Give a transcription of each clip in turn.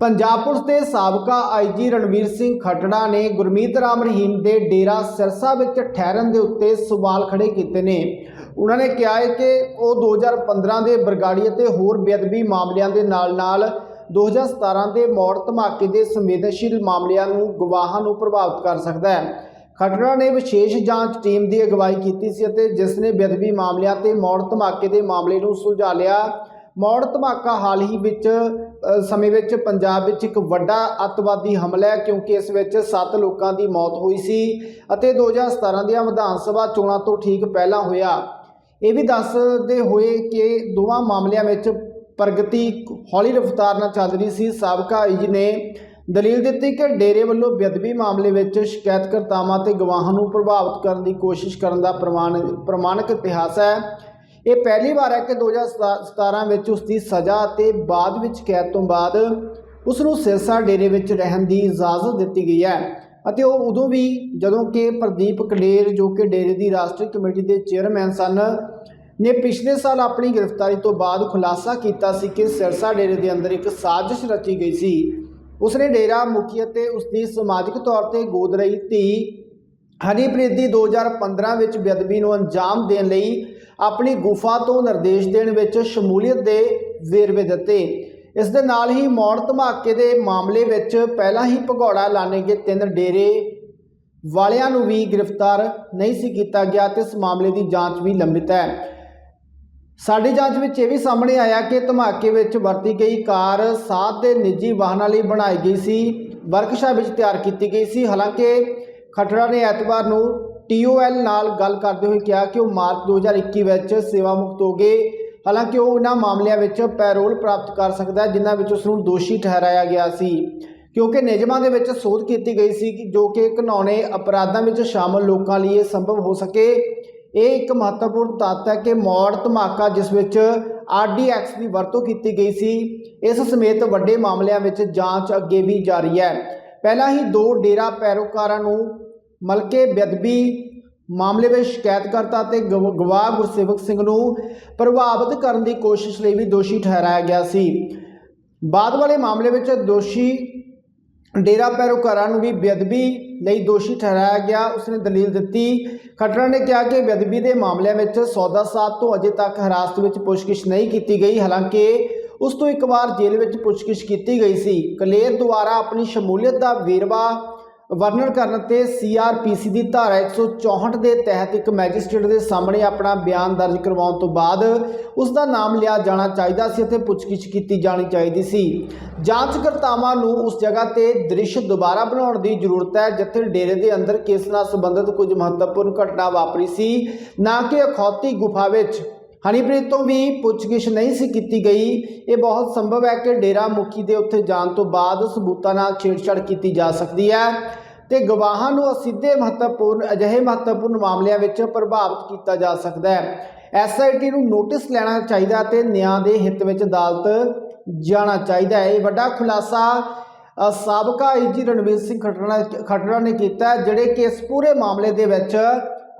Punjab police ਦੇ ਸਾਬਕਾ IG Ranveer Singh Khattra ਨੇ ਗੁਰਮੀਤ ਰਾਮ ਰਹੀਮ ਦੇ ਡੇਰਾ ਸਿਰਸਾ ਵਿੱਚ ਠਹਿਰਨ ਦੇ ਉੱਤੇ ਸਵਾਲ ਖੜੇ ਕੀਤੇ ਨੇ। ਉਹਨਾਂ ਨੇ ਕਿਹਾ ਹੈ ਕਿ ਉਹ 2015 ਦੇ ਬਰਗਾੜੀ ਅਤੇ ਹੋਰ ਬੇਅਦਬੀ ਮਾਮਲਿਆਂ ਦੇ ਨਾਲ-ਨਾਲ 2017 ਦੇ ਮੌੜ ਧਮਾਕੇ ਦੇ ਸੰਵੇਦਨਸ਼ੀਲ ਮਾਮਲਿਆਂ ਨੂੰ ਗਵਾਹਾਂ ਨੂੰ ਪ੍ਰਭਾਵਿਤ ਕਰ ਸਕਦਾ ਹੈ। ਖੱਟੜਾ ਨੇ ਵਿਸ਼ੇਸ਼ ਜਾਂਚ ਟੀਮ ਦੀ ਅਗਵਾਈ ਕੀਤੀ ਸੀ ਅਤੇ ਜਿਸ ਨੇ ਬੇਅਦਬੀ ਮਾਮਲਿਆਂ ਤੇ ਮੌੜ ਧਮਾਕੇ ਦੇ ਮਾਮਲੇ ਨੂੰ ਸੁਲਝਾ ਲਿਆ। ਮੌੜ ਧਮਾਕਾ ਹਾਲ ਹੀ ਵਿੱਚ ਸਮੇਂ ਵਿੱਚ ਪੰਜਾਬ ਵਿੱਚ ਇੱਕ ਵੱਡਾ ਅੱਤਵਾਦੀ ਹਮਲਾ ਹੈ, ਕਿਉਂਕਿ ਇਸ ਵਿੱਚ 7 ਲੋਕਾਂ ਦੀ ਮੌਤ ਹੋਈ ਸੀ ਅਤੇ 2017 ਦੀਆਂ ਵਿਧਾਨ ਸਭਾ ਚੋਣਾਂ ਤੋਂ ਠੀਕ ਪਹਿਲਾਂ ਹੋਇਆ। ਇਹ ਵੀ ਦੱਸਦੇ ਹੋਏ ਕਿ ਦੋਵਾਂ ਮਾਮਲਿਆਂ ਵਿੱਚ ਪ੍ਰਗਤੀ ਹੌਲੀ ਰਫ਼ਤਾਰ ਨਾਲ ਚੱਲ ਰਹੀ ਸੀ। ਸਾਬਕਾ ਆਈਜੀ ਨੇ ਦਲੀਲ ਦਿੱਤੀ ਕਿ ਡੇਰੇ ਵੱਲੋਂ ਬੇਅਦਬੀ ਮਾਮਲੇ ਵਿੱਚ ਸ਼ਿਕਾਇਤਕਰਤਾਵਾਂ ਤੇ ਗਵਾਹਾਂ ਨੂੰ ਪ੍ਰਭਾਵਿਤ ਕਰਨ ਦੀ ਕੋਸ਼ਿਸ਼ ਕਰਨ ਦਾ ਪ੍ਰਮਾਣ, ਪ੍ਰਮਾਣਿਕ ਇਤਿਹਾਸ ਹੈ। ਇਹ ਪਹਿਲੀ ਵਾਰ ਹੈ ਕਿ 2017 ਵਿੱਚ ਉਸ ਦੀ ਸਜ਼ਾ ਅਤੇ ਬਾਅਦ ਵਿੱਚ ਕੈਦ ਤੋਂ ਬਾਅਦ ਉਸ ਨੂੰ ਸਿਰਸਾ ਡੇਰੇ ਵਿੱਚ ਰਹਿਣ ਦੀ ਇਜਾਜ਼ਤ ਦਿੱਤੀ ਗਈ ਹੈ। ਅਤੇ ਉਹ ਉਦੋਂ ਵੀ ਜਦੋਂ ਕਿ ਪ੍ਰਦੀਪ ਕਲੇਰ ਜੋ ਕਿ ਡੇਰੇ ਦੀ ਰਾਸ਼ਟਰੀ ਕਮੇਟੀ ਦੇ ਚੇਅਰਮੈਨ ਸਨ, ਨੇ ਪਿਛਲੇ ਸਾਲ ਆਪਣੀ ਗ੍ਰਿਫਤਾਰੀ ਤੋਂ ਬਾਅਦ ਖੁਲਾਸਾ ਕੀਤਾ ਸੀ ਕਿ ਸਿਰਸਾ ਡੇਰੇ ਦੇ ਅੰਦਰ ਇੱਕ ਸਾਜ਼ਿਸ਼ ਰਚੀ ਗਈ ਸੀ। ਉਸਨੇ ਡੇਰਾ ਮੁਖੀ ਅਤੇ ਉਸਦੀ ਸਮਾਜਿਕ ਤੌਰ ਤੇ ਗੋਦ ਰਹੀ ਧੀ ਹਨੀਪ੍ਰੀਤ ਦੀ 2015 ਵਿੱਚ ਬੇਅਦਬੀ ਨੂੰ ਅੰਜਾਮ ਦੇਣ ਲਈ ਆਪਣੀ ਗੁਫਾ ਤੋਂ ਨਿਰਦੇਸ਼ ਦੇਣ ਵਿੱਚ ਸ਼ਮੂਲੀਅਤ ਦੇ ਵੇਰਵੇ ਦਿੱਤੇ। ਇਸ ਦੇ ਨਾਲ ਹੀ ਮੌੜ ਧਮਾਕੇ ਦੇ ਮਾਮਲੇ ਵਿੱਚ ਪਹਿਲਾਂ ਹੀ ਭਗੌੜਾ ਲਾਣੇ ਗਏ ਤਿੰਨ ਡੇਰੇ ਵਾਲਿਆਂ ਨੂੰ ਵੀ ਗ੍ਰਿਫਤਾਰ ਨਹੀਂ ਸੀ ਕੀਤਾ ਗਿਆ ਤੇ ਇਸ ਮਾਮਲੇ ਦੀ ਜਾਂਚ ਵੀ ਲੰਬਿਤ ਹੈ। ਸਾਡੀ ਜਾਂਚ ਵਿੱਚ ਇਹ ਵੀ ਸਾਹਮਣੇ ਆਇਆ ਕਿ ਧਮਾਕੇ ਵਿੱਚ ਵਰਤੀ ਗਈ ਕਾਰ ਸਾਧ ਦੇ ਨਿੱਜੀ ਵਾਹਨਾਂ ਲਈ ਬਣਾਈ ਗਈ ਸੀ। ਵਰਕਸ਼ਾਪ ਵਿੱਚ ਤਿਆਰ ਕੀਤੀ ਗਈ ਸੀ। ਹਾਲਾਂਕਿ ਖੱਟੜਾ ਨੇ ਐਤਵਾਰ ਨੂੰ TOL ਨਾਲ ਗੱਲ ਕਰਦੇ ਹੋਏ ਕਿਹਾ ਕਿ ਉਹ ਮਾਰਚ 2021 ਵਿੱਚ ਸੇਵਾ ਮੁਕਤ ਹੋ ਗਏ। ਹਾਲਾਂਕਿ ਉਹ ਇਹਨਾਂ ਮਾਮਲਿਆਂ ਵਿੱਚ ਪੈਰੋਲ ਪ੍ਰਾਪਤ ਕਰ ਸਕਦਾ ਹੈ, ਜਿਨ੍ਹਾਂ ਵਿੱਚ ਉਸ ਨੂੰ ਦੋਸ਼ੀ ਠਹਿਰਾਇਆ ਗਿਆ ਸੀ। ਕਿਉਂਕਿ ਨਿਯਮਾਂ ਦੇ ਵਿੱਚ ਸੋਧ ਕੀਤੀ ਗਈ ਸੀ ਕਿ ਜੋ ਕਿ ਘਿਨੌਣੇ ਅਪਰਾਧਾਂ ਵਿੱਚ ਸ਼ਾਮਲ ਲੋਕਾਂ ਲਈ ਇਹ ਸੰਭਵ ਹੋ ਸਕੇ। ਇਹ ਇੱਕ ਮਹੱਤਵਪੂਰਨ ਤੱਤ ਹੈ ਕਿ ਮੌੜ ਧਮਾਕਾ ਜਿਸ ਵਿੱਚ RDX ਦੀ ਵਰਤੋਂ ਕੀਤੀ ਗਈ ਸੀ, ਇਸ ਸਮੇਤ ਵੱਡੇ ਮਾਮਲਿਆਂ ਵਿੱਚ ਜਾਂਚ ਅੱਗੇ ਵੀ ਜਾਰੀ ਹੈ। ਪਹਿਲਾਂ ਹੀ ਦੋ ਡੇਰਾ ਪੈਰੋਕਾਰਾਂ ਨੂੰ ਮਲਕੇ ਬੇਅਦਬੀ ਮਾਮਲੇ ਵਿੱਚ ਸ਼ਿਕਾਇਤਕਰਤਾ ਤੇ ਗਵ- ਗਵਾਹ ਗੁਰਸੇਵਕ ਸਿੰਘ ਨੂੰ ਪ੍ਰਭਾਵਿਤ ਕਰਨ ਦੀ ਕੋਸ਼ਿਸ਼ ਲਈ ਵੀ ਦੋਸ਼ੀ ਠਹਿਰਾਇਆ ਗਿਆ ਸੀ। ਬਾਅਦ ਵਾਲੇ ਮਾਮਲੇ ਵਿੱਚ ਦੋਸ਼ੀ ਡੇਰਾ ਪੈਰੋਕਾਰਾਂ ਨੂੰ ਵੀ ਬੇਅਦਬੀ ਲਈ ਦੋਸ਼ੀ ਠਹਿਰਾਇਆ ਗਿਆ। ਉਸਨੇ ਦਲੀਲ ਦਿੱਤੀ। ਖੱਟਰ ਨੇ ਕਿਹਾ ਕਿ ਬੇਅਦਬੀ ਦੇ ਮਾਮਲਿਆਂ ਵਿੱਚ ਸੌਦਾ ਸਾਧ ਤੋਂ ਅਜੇ ਤੱਕ ਹਿਰਾਸਤ ਵਿੱਚ ਪੁੱਛਗਿੱਛ ਨਹੀਂ ਕੀਤੀ ਗਈ। ਹਾਲਾਂਕਿ ਉਸ ਤੋਂ ਇੱਕ ਵਾਰ ਜੇਲ੍ਹ ਵਿੱਚ ਪੁੱਛਗਿੱਛ ਕੀਤੀ ਗਈ ਸੀ। ਕਲੇਰ ਦੁਆਰਾ ਆਪਣੀ ਸ਼ਮੂਲੀਅਤ ਦਾ ਵੇਰਵਾ ਵਰਣਨ ਕਰਨ ਤੇ ਸੀਆਰਪੀਸੀ ਦੀ ਧਾਰਾ 164 ਦੇ ਤਹਿਤ ਇੱਕ ਮੈਜਿਸਟ੍ਰੇਟ ਦੇ ਸਾਹਮਣੇ ਆਪਣਾ ਬਿਆਨ ਦਰਜ ਕਰਵਾਉਣ ਤੋਂ ਬਾਅਦ ਉਸ ਦਾ ਨਾਮ ਲਿਆ ਜਾਣਾ ਚਾਹੀਦਾ ਸੀ ਅਤੇ ਪੁੱਛਗਿੱਛ ਕੀਤੀ ਜਾਣੀ ਚਾਹੀਦੀ ਸੀ। ਜਾਂਚਕਰਤਾਵਾਂ ਨੂੰ ਉਸ ਜਗ੍ਹਾ ਤੇ ਦ੍ਰਿਸ਼ ਦੁਬਾਰਾ ਬਣਾਉਣ ਦੀ ਜ਼ਰੂਰਤ ਹੈ, ਜਿੱਥੇ ਡੇਰੇ ਦੇ ਅੰਦਰ ਕੇਸ ਨਾਲ ਸੰਬੰਧਿਤ ਕੁਝ ਮਹੱਤਵਪੂਰਨ ਘਟਨਾ ਵਾਪਰੀ ਸੀ, ਨਾ ਕਿ ਅਖੌਤੀ ਗੁਫਾ ਵਿੱਚ। ਹਨੀਪ੍ਰੀਤ ਤੋਂ ਵੀ ਪੁੱਛਗਿੱਛ ਨਹੀਂ ਸੀ ਕੀਤੀ ਗਈ। ਇਹ ਬਹੁਤ ਸੰਭਵ ਹੈ ਕਿ ਡੇਰਾ ਮੁਖੀ ਦੇ ਉੱਥੇ ਜਾਣ ਤੋਂ ਬਾਅਦ ਸਬੂਤਾਂ ਨਾਲ ਛੇੜਛਾੜ ਕੀਤੀ ਜਾ ਸਕਦੀ ਹੈ ਤੇ ਗਵਾਹਾਂ ਨੂੰ ਅਸਿੱਧੇ ਮਹੱਤਵਪੂਰਨ ਅਜਿਹੇ ਮਹੱਤਵਪੂਰਨ ਮਾਮਲਿਆਂ ਵਿੱਚ ਪ੍ਰਭਾਵਿਤ ਕੀਤਾ ਜਾ ਸਕਦਾ ਹੈ। ਐਸਆਈਟੀ ਨੂੰ ਨੋਟਿਸ ਲੈਣਾ ਚਾਹੀਦਾ ਤੇ ਨਿਆਂ ਦੇ ਹਿੱਤ ਵਿੱਚ ਅਦਾਲਤ ਜਾਣਾ ਚਾਹੀਦਾ ਹੈ। ਇਹ ਵੱਡਾ ਖੁਲਾਸਾ ਅ, ਸਾਬਕਾ ਆਈਜੀ ਰਣਵੀਰ ਸਿੰਘ ਖੱਟੜਾ ਖੱਟੜਾ ਨੇ ਕੀਤਾ ਜਿਹੜੇ ਕਿ ਇਸ ਪੂਰੇ ਮਾਮਲੇ ਦੇ ਵਿੱਚ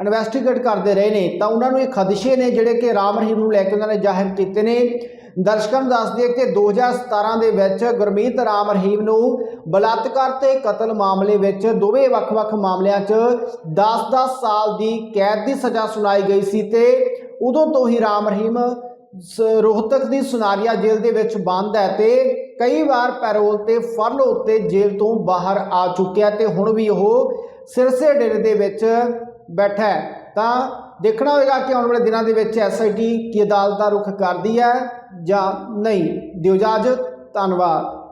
ਇਨਵੈਸਟੀਗੇਟ ਕਰਦੇ ਰਹੇ ਨੇ, ਤਾਂ ਉਹਨਾਂ ਨੂੰ ਇਹ ਖਦਸ਼ੇ ਨੇ ਜਿਹੜੇ ਕਿ ਰਾਮ ਰਹੀਮ ਨੂੰ ਲੈ ਕੇ ਉਹਨਾਂ ਨੇ ਜ਼ਾਹਿਰ ਕੀਤੇ ਨੇ। ਦਰਸ਼ਕਾਂ ਨੂੰ ਦੱਸ ਦਈਏ ਕਿ 2017 ਦੇ ਵਿੱਚ ਗੁਰਮੀਤ ਰਾਮ ਰਹੀਮ ਨੂੰ ਬਲਾਤਕਾਰ ਤੇ ਕਤਲ ਮਾਮਲੇ ਵਿੱਚ ਦੋਵੇਂ ਵੱਖ-ਵੱਖ ਮਾਮਲਿਆਂ 'ਚ 10-10 ਸਾਲ ਦੀ ਕੈਦ ਦੀ ਸਜ਼ਾ ਸੁਣਾਈ ਗਈ ਸੀ ਤੇ ਉਦੋਂ ਤੋਂ ਹੀ ਰਾਮ ਰਹੀਮ ਸ- ਰੋਹਤਕ ਦੀ ਸੁਨਾਰੀਆ ਜੇਲ੍ਹ ਦੇ ਵਿੱਚ ਬੰਦ ਹੈ ਤੇ ਕਈ ਵਾਰ ਪੈਰੋਲ ਤੇ ਫਰਲੋ ਉੱਤੇ ਜੇਲ੍ਹ ਤੋਂ ਬਾਹਰ ਆ ਚੁੱਕਿਆ ਤੇ ਹੁਣ ਵੀ ਉਹ ਸਿਰਸੇ ਡੇਰੇ ਦੇ ਵਿੱਚ ਬੈਠਾ ਹੈ। ਤਾਂ ਦੇਖਣਾ ਹੋਏਗਾ ਕਿ ਆਉਣ ਵਾਲੇ ਦਿਨਾਂ ਦੇ ਵਿੱਚ ਐਸਆਈਟੀ ਕੀ ਅਦਾਲਤ ਦਾ ਰੁਖ ਕਰਦੀ ਹੈ ਜਾਂ ਨਹੀਂ। ਦਿਓ ਇਜਾਜ਼ਤ, ਧੰਨਵਾਦ।